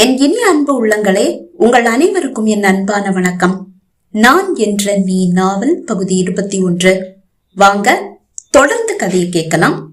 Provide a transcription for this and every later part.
என் இனிய அன்பு உள்ளங்களே உங்கள் அனைவருக்கும் என் அன்பான வணக்கம். நான் என்ற நீ நாவல் பகுதி இருபத்தி ஒன்று. வாங்க தொடர்ந்து கதையை கேட்கலாம்.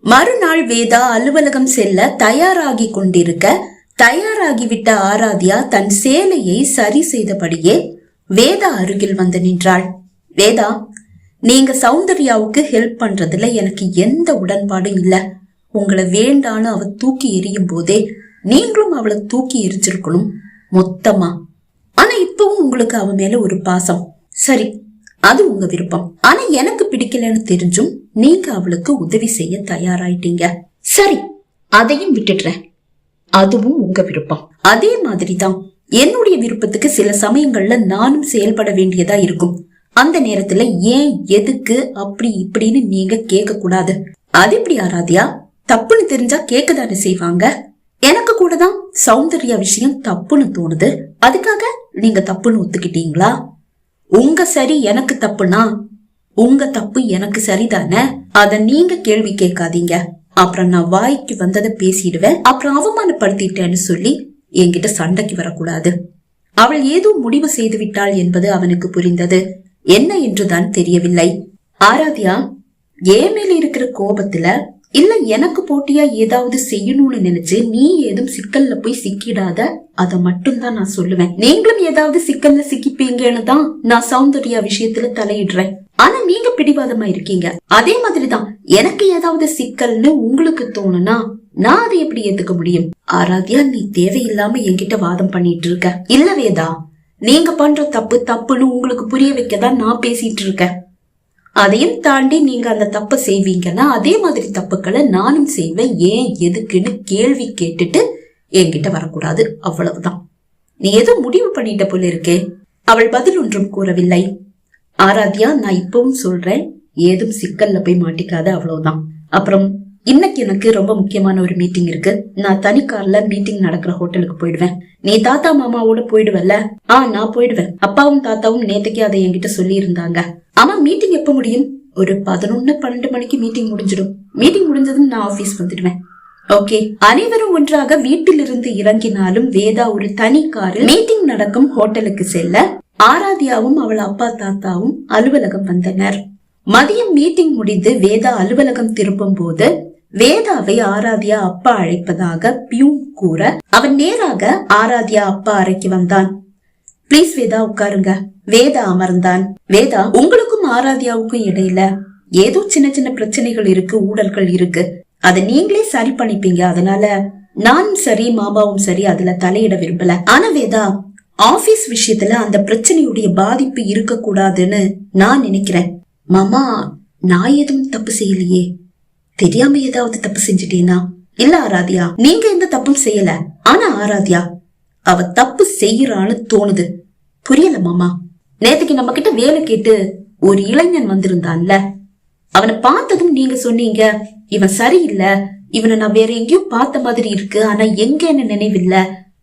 மறுநாள் வேதா அலுவலகம் செல்ல தயாராகி கொண்டிருக்க தயாராகிவிட்ட ஆராத்யா தன் சேலையை சரி செய்தபடியே வேதா அருகில் வந்து நின்றாள். வேதா நீங்க சௌந்தர்யாவுக்கு ஹெல்ப் பண்றதுல எனக்கு எந்த உடன்பாடும் இல்லை. உங்களை வேண்டான்னு அவ தூக்கி எறியும் போதே நீங்களும் அவளை தூக்கி எரிஞ்சிருக்கணும் மொத்தமா. ஆனா இப்பவும் உங்களுக்கு அவ மேல ஒரு பாசம். சரி அது உங்க விருப்பம். ஆனா எனக்கு பிடிக்கலன்னு தெரிஞ்சும் நீங்க அவளுக்கு உதவி செய்ய தயாராயிட்டீங்க. சரி அதையும் விட்டுடுறேன். அதுவும் உங்க விருப்பம். அதே மாதிரிதான் என்னுடைய விருப்பத்துக்கு சில சமயங்கள்ல நானும் செயல்பட வேண்டியதா இருக்கும். அந்த நேரத்துல ஏன் எதுக்கு அப்படி இப்படின்னு நீங்க கேட்க கூடாது அது எப்படி ஆராதியா? தப்புன்னு தெரிஞ்சா கேட்கதானே செய்வாங்க? கூட தான் சௌந்தர்யா விஷயம் தப்புன்னு தோணுது. அதுக்காக நீங்க தப்புன்னு ஒத்துக்கிட்டீங்களா? உங்க சரி எனக்கு தப்புனா உங்க தப்பு எனக்கு சரிதானே? அத நீங்க கேள்வி கேட்காதீங்க. அப்புறம் நான் வாய்க்கு வந்ததை பேசிடுவேன். அப்புறம் அவமானப்படுத்திட்டேன்னு சொல்லி என்கிட்ட சண்டைக்கு வரக்கூடாது. அவள் ஏதோ முடிவு செய்து விட்டாள் என்பது அவனுக்கு புரிந்தது. என்ன என்றுதான் தெரியவில்லை. ஆராத்யா ஏன் மேல இருக்கிற கோபத்துல இல்ல எனக்கு போட்டியா ஏதாவது செய்யணும்னு நினைச்சு நீ ஏதும் சிக்கல்ல போய் சிக்கிடாத அத மட்டும்தான் நான் சொல்லுவேன். நீங்களும் ஏதாவது சிக்கல்ல சிக்கிப்பீங்கன்னு தான் நான் சௌந்தர்யா விஷயத்துல தலையிடுறேன். ஆனா நீங்க பிடிவாதமா இருக்கீங்க. அதே மாதிரிதான் எனக்கு ஏதாவது சிக்கல்னு உங்களுக்கு தோணுனா நான் அதை எப்படி ஏத்துக்க முடியும்? ஆராத்யா நீ தேவையில்லாம என்கிட்ட வாதம் பண்ணிட்டு இருக்க இல்ல வேதா நீங்க பண்ற தப்பு தப்புன்னு உங்களுக்கு புரிய வைக்க தான் நான் பேசிட்டு இருக்கேன் அதையும் தாண்டி நீங்க அந்த தப்பை செய்வீங்கன்னா அதே மாதிரி தப்புக்களை நானும் செய்வேன். ஏன் எதுக்குன்னு கேள்வி கேட்டுட்டு என்கிட்ட வரக்கூடாது. அவ்வளவுதான். நீ ஏதோ முடிவு பண்ணிட்ட போல இருக்கே. அவள் பதில் ஒன்றும் கூறவில்லை. ஆராத்யா நான் இப்பவும் சொல்றேன். ஏதும் சிக்கல்ல போய் மாட்டிக்காத அவ்வளவுதான். அப்புறம் இன்னைக்கு எனக்கு ரொம்ப முக்கியமான ஒரு மீட்டிங் இருக்கு. நான் தனி கார்ல மீட்டிங் நடக்கிற ஹோட்டலுக்கு போயிடுவேன். நீ தாத்தா மாமாவோட போயிடுவல்ல? ஆ நான் போயிடுவேன். அப்பாவும் தாத்தாவும் நேத்துக்கே அதை என்கிட்ட சொல்லி இருந்தாங்க ஆமா மீட்டிங் எப்ப முடியும்? ஒரு பதினொன்னு பன்னெண்டு மணிக்கு மீட்டிங் முடிஞ்சிடும். மீட்டிங் முடிஞ்சதும் நான் ஆபீஸ் வந்துடுவேன். ஓகே அனைவரும் ஒன்றாக வீட்டிலிருந்து இறங்கினாலும் வேதா ஒரு தனி காரில் மீட்டிங் நடக்கும் ஹோட்டலுக்கு செல்ல ஆராத்யாவும் அவள் அப்பா தாத்தாவும் அலுவலகம் வந்தனர். மதியம் மீட்டிங் முடிந்து வேதா அலுவலகம் திரும்பும் போது வேதாவை ஆராத்யா அப்பா அழைப்பதாக பியூன் கூற அவன் நேராக ஆராத்யா அப்பா அறைக்கு வந்தான். ப்ளீஸ் வேதா உட்காருங்க. வேதா அமர்ந்தான். வேதா உங்களுக்கும் ஆராத்யாவுக்கும் இடையில ஏதோ சின்ன சின்ன பிரச்சனைகள் இருக்கு ஊழல்கள் இருக்கு. அதை நீங்களே சரி பண்ணிப்பீங்க. அதனால நானும் சரி மாமாவும் சரி அதுல தலையிட விரும்பல. ஆனா வேதா ஆபீஸ் விஷயத்துல அந்த பிரச்சனையுடைய பாதிப்பு இருக்க கூடாதுன்னு நான் நினைக்கிறேன். மாமா நான் எதுவும் தப்பு செய்யலையே. தெரியாம ஏதாவது தப்பு செஞ்சுட்டேனா? இல்ல ஆராத்யா நீங்க எந்த தப்பும் செய்யல. ஆனா ஆராத்யா அவ தப்பு செய்யறான்னு தோணுது. புரியல மாமா? நேத்துக்கு நம்ம கிட்ட வேலை கேட்டு ஒரு இளைஞன் வந்திருந்தான்ல. அவனை பார்த்ததும் நீங்க சொன்னீங்க இவன் சரியில்லை. இவனை நான் வேற எங்கேயும் பார்த்த மாதிரி இருக்கு. ஆனா எங்கன்னு நினைவில்ல?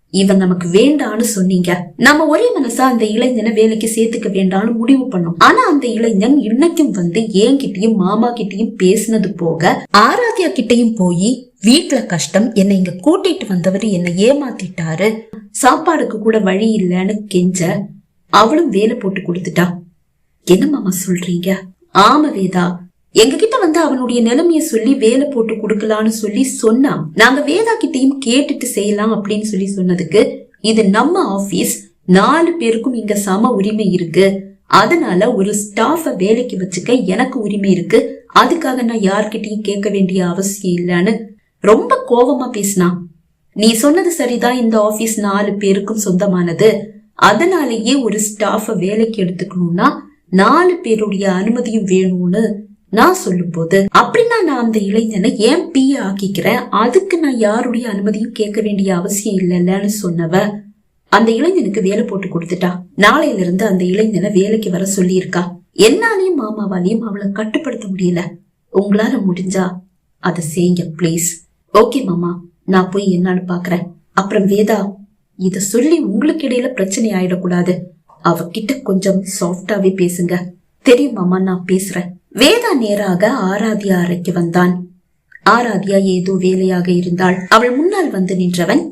இவன் நமக்கு வேண்டான்னு சொன்னீங்க. நம்ம ஒரே மனசா அந்த இளைஞனை வேலைக்கு சேர்த்துக்க வேண்டாம்னு முடிவு பண்ணோம். ஆனா அந்த இளைஞன் இன்னைக்கும் வந்து என்கிட்டயும் மாமா கிட்டயும் பேசினது போக ஆராத்யா கிட்டயும் போய் வீட்டுல கஷ்டம் என்னை இங்க கூட்டிட்டு வந்தவர் என்னை ஏமாத்திட்டாரு. சாப்பாடுக்கு கூட வழி இல்லைன்னு கெஞ்ச அவளும் வேலை போட்டு கொடுத்துட்டா. என்ன மாமா சொல்றீங்க? ஆமா வேதா எங்க கிட்ட வந்து அவனுடைய நிலைமைய சொல்லி வேலை போட்டு கொடுக்கலான்னு சொல்லி சொன்னான். நாங்க வேதா கிட்டையும் கேட்டுட்டு செய்யலாம் அப்படின்னு சொல்லி சொன்னதுக்கு இது நம்ம ஆபீஸ் நாலு பேருக்கும் இங்க சம உரிமை இருக்கு. அதனால ஒரு ஸ்டாஃப வேலைக்கு வச்சுக்க எனக்கு உரிமை இருக்கு. அதுக்காக நான் யார்கிட்டயும் கேட்க வேண்டிய அவசியம் இல்லைன்னு ரொம்ப கோபமா பேசினா நீ சொன்னது சரிதான் இந்த ஆபீஸ் நாலு பேருக்கும் சொந்தமானது. அதனாலேயே ஒரு ஸ்டாஃப வேலைக்கு எடுத்துக்கணும்னா நாலு பேருடைய அனுமதியும் வேணும்னு நான் சொல்லும் போது அப்படின்னா நான் அந்த இளைஞனை ஏன் பிய ஆக்கிக்கிறேன்? அதுக்கு நான் யாருடைய அனுமதியும் கேட்க வேண்டிய அவசியம் இல்லைன்னு சொன்னவ அந்த இளைஞனுக்கு வேலை போட்டு கொடுத்துட்டா? நாளையில இருந்து அந்த இளைஞனை வேலைக்கு வர சொல்லி இருக்கா என்னாலையும் மாமாவாலையும் அவளை கட்டுப்படுத்த முடியல. உங்களால முடிஞ்சா அதை செய்யுங்க ப்ளீஸ் ஓகே மாமா. நான் போய் என்னன்னு பாக்குறேன். அப்புறம் வேதா இத சொல்லி உங்களுக்கு இடையில பிரச்சனை ஆயிடக்கூடாது. அவகிட்ட கொஞ்சம் சாஃப்டாவே பேசுங்க. தெரியும் மாமா நான் பேசுறேன். வேதா நேராக ஆராத்யா அறைக்கு வந்தான். ஆராத்யா ஏதோ வேலையாக இருந்தாள். அவள் முன்னால் வந்து நின்றவன்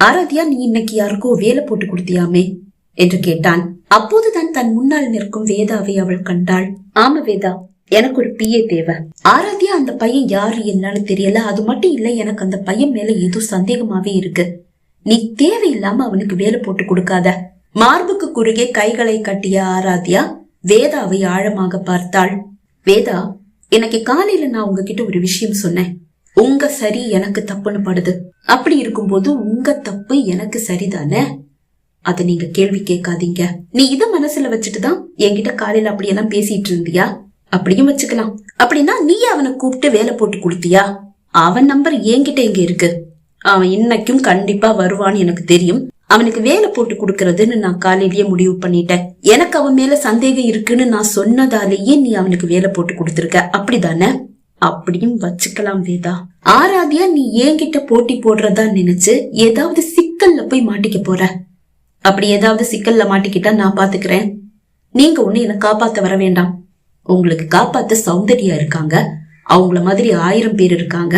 ஆராத்யா நீ இன்னைக்கு யாருக்கோ வேலை போட்டு கொடுத்தியாமே? என்று கேட்டான். அப்போதுதான் தன் முன்னால் நிற்கும் வேதாவை அவள் கண்டாள். ஆமா வேதா எனக்கு ஒரு பிஏ தேவை. ஆராத்யா அந்த பையன் யாரு என்னன்னு தெரியல. அது மட்டும் இல்ல எனக்கு அந்த பையன் மேல ஏதோ சந்தேகமாவே இருக்கு. நீ தேவையில்லாம அவனுக்கு வேலை போட்டு கொடுக்காத. மார்புக்கு குறுகே கைகளை கட்டிய ஆராத்யா வேதாவை ஆழமாக பார்த்தாள். வேதா இன்னைக்கு காலையில நான் உங்ககிட்ட ஒரு விஷயம் சொன்னேன். உங்க சரி எனக்கு தப்புன்னு படுது. அப்படி இருக்கும்போது உங்க தப்பு எனக்கு சரிதானே? அத நீங்க கேள்வி கேட்காதீங்க. நீ இத மனசுல வச்சுட்டு தான் என்கிட்ட காலையில அப்படியெல்லாம் பேசிட்டு இருந்தியா? அப்படியும் வச்சுக்கலாம். அப்படின்னா நீ அவனை கூப்பிட்டு வேலை போட்டு கொடுத்தியா? அவன் நம்பர் என்கிட்ட இங்க இருக்கு. அவன் இன்னைக்கும் கண்டிப்பா வருவான்னு எனக்கு தெரியும். அவனுக்கு வேலை போட்டு கொடுக்கறதுன்னு நான் காலையிலேயே முடிவு பண்ணிட்டேன். எனக்கு அவன் மேல சந்தேகம் இருக்குன்னு நான் சொன்னதாலேயே நீ அவனுக்கு வேலை போட்டு கொடுத்துருக்க. அப்படிதானே? அப்படியும் வச்சுக்கலாம் வேதா. ஆராதியா நீ என்கிட்ட போட்டி போடுறதா நினைச்சு ஏதாவது சிக்கல்ல போய் மாட்டிக்க போற? அப்படி ஏதாவது சிக்கல்ல மாட்டிக்கிட்டா நான் பாத்துக்கிறேன். நீங்க ஒண்ணு என்ன காப்பாத்த வர வேண்டாம். உங்களுக்கு காப்பாத்த சௌந்தர்யா இருக்காங்க. அவங்கள மாதிரி ஆயிரம் பேர் இருக்காங்க.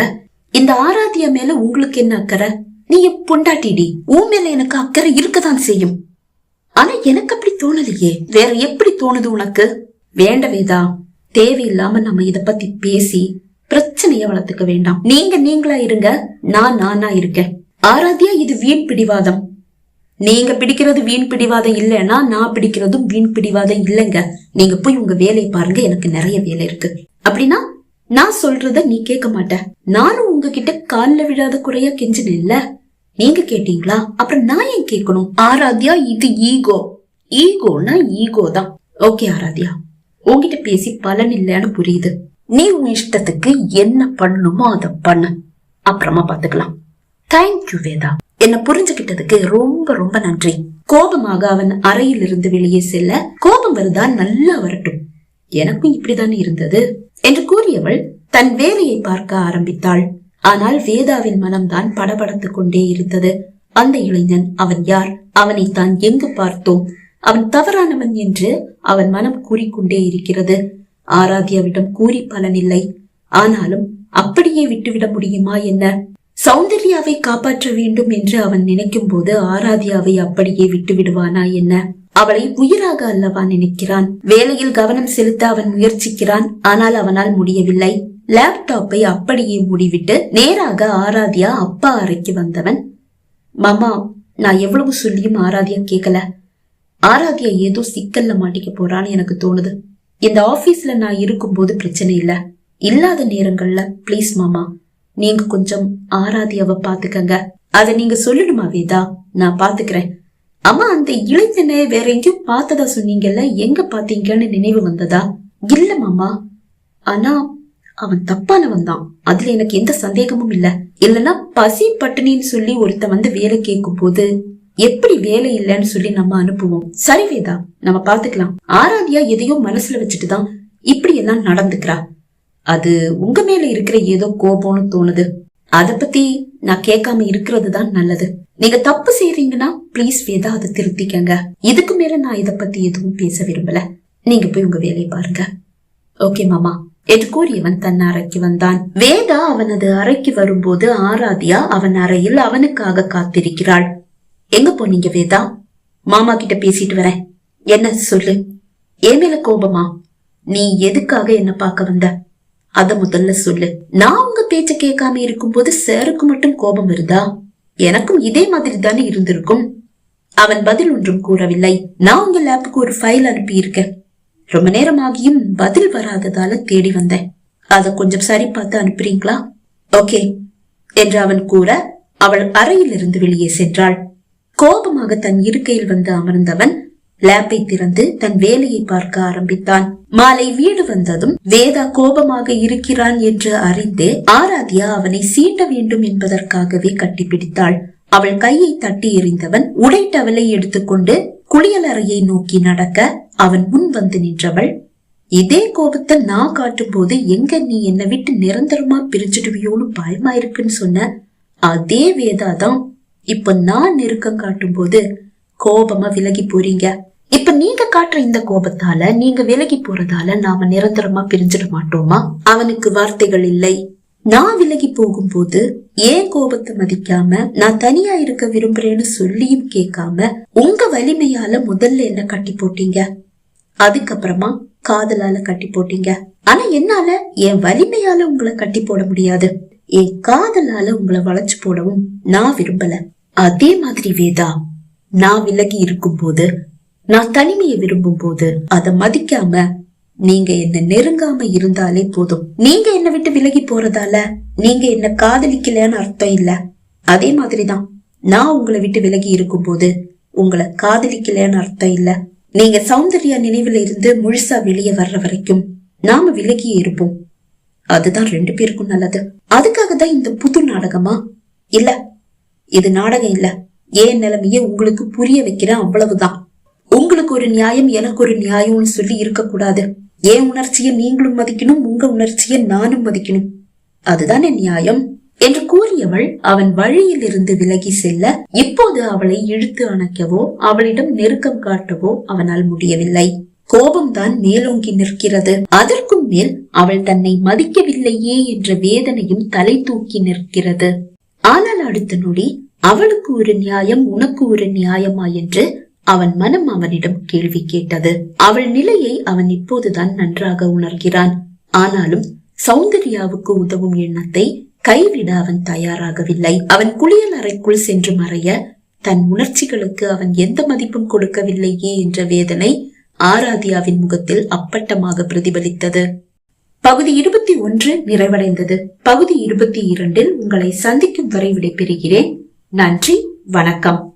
இந்த ஆராத்தியா மேல உங்களுக்கு என்ன அக்கறை? நீ என் பொண்டாட்டிடி. உன் மேல எனக்கு அக்கறை இருக்கதான் செய்யும். ஆனா எனக்கு அப்படி தோணலையே. வேற எப்படி தோணுது உனக்கு? வேண்ட வேதா தேவையில்லாம நம்ம இத பத்தி பேசி பிரச்சனைய வளர்த்துக்க வேண்டாம். நீங்க நீங்களா இருங்க. நான் நானா இருக்கேன். ஆராத்தியா இது வீண் பிடிவாதம். நீங்க பிடிக்கிறது வீண் பிடிவாதம் இல்லைன்னா நான் பிடிக்கிறதும் வீண் பிடிவாதம் இல்லைங்க. நீங்க போய் உங்க வேலையை பாருங்க. எனக்கு நிறைய வேலை இருக்கு. அப்படின்னா நான் சொல்றத நீ கேட்க மாட்ட. நானும் உங்ககிட்ட காலில் விழாத குறையா கெஞ்சினேன் இல்ல நீங்க கேட்டீங்களா? அப்புறம் நான் ஏன் கேட்கணும்? ஆராத்யா இது ஈகோ. ஈகோனா ஈகோ தான். ஓகே ஆராத்யா. உங்ககிட்ட பேசி பலன் இல்லைன்னு புரியுது. நீ உன் இஷ்டத்துக்கு என்ன பண்ணணுமோ அதை பண்ணு. அப்புறமா பாத்துக்கலாம். Thank you Veda. என்ன புரிஞ்சுகிட்டதுக்கு ரொம்ப ரொம்ப நன்றி. கோபமாக அவன் அறையிலிருந்து வெளியே செல்ல கோபம் வருதா? நல்லா வரட்டும். எனக்கும் இப்படிதானே இருந்தது. என்று கூறியவள் தன் வேலையை பார்க்க ஆரம்பித்தாள். ஆனால் வேதாவின் மனம்தான் படபடத்துக் கொண்டே இருந்தது. அந்த இளைஞன் அவன் யார்? அவனை தான் எங்கு பார்த்தோம்? அவன் தவறானவன் என்று அவன் மனம் கூறிக்கொண்டே இருக்கிறது. ஆராத்யாவிடம் கூறி பலனில்லை ஆனாலும் அப்படியே விட்டுவிட முடியுமா என்ன? சௌந்தர்யாவை காப்பாற்ற வேண்டும் என்று அவன் நினைக்கும் போது ஆராத்யாவை அப்படியே விட்டு விடுவானா என்ன? அவளை உயிராக அல்லவா நினைக்கிறான்? வேலையில் கவனம் செலுத்த அவன் முயற்சிக்கிறான். ஆனால் அவனால் முடியவில்லை. லேப்டாப்பை அப்படியே மூடிவிட்டு நேராக ஆராதியா அப்பா அறைக்கு வந்தவன். மாமா நான் எவ்வளவு சொல்லியும் ஆராதியா கேட்கல ஆராதியா ஏதோ சிக்கல்ல மாட்டிக்க போறான்னு எனக்கு தோணுது. இந்த ஆபீஸ்ல நான் இருக்கும்போது பிரச்சனை இல்ல. இல்லாத நேரங்கள்ல ப்ளீஸ் மாமா நீங்க கொஞ்சம் ஆராதியாவ பாத்துக்கங்க அத நீங்க சொல்லணுமா வேதா? நான் பாத்துக்கிறேன் அம்மா அந்த இளைஞனை வேற எங்கேயும் பார்த்ததா சொன்னீங்கல்ல? எங்க பாத்தீங்கன்னு நினைவு வந்ததா? இல்ல மாமா. ஆனா அவன் தப்பானவன் தான். அதுல எனக்கு எந்த சந்தேகமும் இல்ல. இல்லனா பசி பட்டினின்னு சொல்லி ஒருத்த வந்து வேலை கேட்கும் போது எப்படி வேலை இல்லைன்னு சொல்லி நம்ம அனுப்புவோம். சரி வேதா நம்ம பாத்துக்கலாம் ஆராதியா எதையோ மனசுல வச்சுட்டுதான் இப்படி எல்லாம் நடந்துக்கிறா. அது உங்க மேல இருக்கிற ஏதோ கோபம்னு தோணுது. அத பத்தி நான் கேட்காம இருக்கிறது தான் நல்லது. நீங்க தப்பு செய்யறீங்கன்னா ப்ளீஸ் வேதா அதை திருத்திக்கங்க. இதுக்கு மேல நான் இத பத்தி எதுவும் பேச விரும்பல. நீங்க போய் உங்க வேலையை பாருங்க. ஓகே மாமா. என்று கூறியவன் தன் அறைக்கு வந்தான். வேதா அவனது அறைக்கு வரும்போது ஆராதியா அவன் அறையில் அவனுக்காக காத்திருக்கிறாள். எங்க போனீங்க வேதா? மாமா கிட்ட பேசிட்டு வரேன். என்ன சொல்லு. என் மேல கோபமா? நீ எதுக்காக என்ன பார்க்க வந்த? அத முதல்ல சொல்லு. நான் பேச்ச கேட்காம இருக்கும்போது சாருக்கு மட்டும் கோபம் இருந்தா எனக்கும் இதே மாதிரி தானே இருந்திருக்கும். அவன் பதில் ஒன்றும் கூறவில்லை. நான் உங்க லேப்புக்கு ஒரு ஃபைல் அனுப்பி இருக்கேன் ரொம்ப நேரம் ஆகியும் பதில் வராததால தேடி வந்தேன். அத கொஞ்சம் சரி பார்த்து அனுப்புறீங்களா? ஓகே என்று அவன் கூற அவள் அறையில் இருந்து வெளியே சென்றாள். கோபமாக தன் இருக்கையில் வந்து அமர்ந்தவன் லேப்பை திறந்து தன் வேலையை பார்க்க ஆரம்பித்தான். மாலை வீடு வந்ததும் வேதா கோபமாக இருக்கிறான் என்று அறிந்தே ஆராத்யா அவனை சீண்ட வேண்டும் என்பதற்காகவே கட்டிப்பிடித்தாள். அவள் கையை தட்டி எறிந்தவன் உடைட்டவளை எடுத்துக்கொண்டு குளியலறையை நோக்கி நடக்க அவன் முன் வந்து நின்றவள் இதே கோபத்தை நான் காட்டும் போது எங்க நீ என்னை விட்டு நிரந்தரமா பிரிஞ்சிடுவியோன்னு பயமா இருக்குன்னு சொன்ன? அதே வேதாதான் இப்ப நான் நெருக்கம் காட்டும் போது கோபமா விலகி போறீங்க. இப்ப நீங்க காட்டுற இந்த கோபத்தால நீங்க விலகி போறதால நாம நிரந்தரமா பிரிஞ்சிட மாட்டோமா? அவனுக்கு வார்த்தைகள் இல்லை. நான் விலகி போகும்போது ஏன் கோபத்தை மதிக்காம நான் தனியா இருக்க விரும்புறேன்னு சொல்லியும் கேட்காம உங்க வலிமையால முதல்ல என்ன கட்டி போட்டீங்க? அதுக்கப்புறமா காதலால கட்டி போட்டீங்க. ஆனா என்னால என் வலிமையால உங்களை கட்டி போட முடியாது. என் காதலால உங்களை வளைச்சு போடவும் நான் விரும்பல. அதே மாதிரி வேதா நான் விலகி இருக்கும் போது நான் தனிமையை விரும்பும் போது அதை மதிக்காம நீங்க என்ன நெருங்காம இருந்தாலே போதும். நீங்க என்ன விட்டு விலகி போறதால நீங்க என்ன காதலிக்கலன்னு அர்த்தம் இல்ல. அதே மாதிரிதான் நான் உங்களை விட்டு விலகி இருக்கும் போது உங்களை காதலிக்கலன்னு அர்த்தம் இல்ல. நீங்க சௌந்தர்யா நினைவுல இருந்து முழுசா வெளியே வர்ற வரைக்கும் நாம விலகியே இருப்போம். அதுதான் ரெண்டு பேருக்கும் நல்லது. அதுக்காக தான் இந்த புது நாடகமா? இல்ல இது நாடகம் இல்ல. ஏன் நிலைமைய உங்களுக்கு புரிய வைக்கிறேன் அவ்வளவுதான். உங்களுக்கு ஒரு நியாயம் எனக்கு ஒரு நியாயம்னு சொல்லி இருக்கக்கூடாது. என் உணர்ச்சியை நீங்களும் மதிக்கணும் உங்க உணர்ச்சியை நானும் மதிக்கணும். அதுதானே நியாயம்? என்று கூறியவள் அவன் வழியில் இருந்து விலகி செல்ல இப்போது அவளை இழுத்து அணைக்கவோ அவளிடம் நெருக்கம் காட்டவோ அவனால் முடியவில்லை. கோபம்தான் மேலோங்கி நிற்கிறது. அதற்கும் மேல் அவள் தன்னை மதிக்கவில்லையே என்ற வேதனையும் தலை தூக்கி நிற்கிறது. ஆனால் அடுத்த நொடி அவளுக்கு ஒரு நியாயம் உனக்கு ஒரு நியாயமா என்று அவன் மனம் அவனிடம் கேள்வி கேட்டது. அவள் நிலையை அவன் இப்போதுதான் நன்றாக உணர்கிறான். ஆனாலும் சௌந்தர்யாவுக்கு உதவும் எண்ணத்தை கைவிட அவன் தயாராகவில்லை. அவன் குளியல் அறைக்குள் சென்று மறைய தன் உணர்ச்சிகளுக்கு அவன் எந்த மதிப்பும் கொடுக்கவில்லையே என்ற வேதனை ஆராதியாவின் முகத்தில் அப்பட்டமாக பிரதிபலித்தது. பகுதி இருபத்தி ஒன்று நிறைவடைந்தது. பகுதி இருபத்தி இரண்டில் உங்களை சந்திக்கும் வரை விடைபெறுகிறேன். நன்றி வணக்கம்.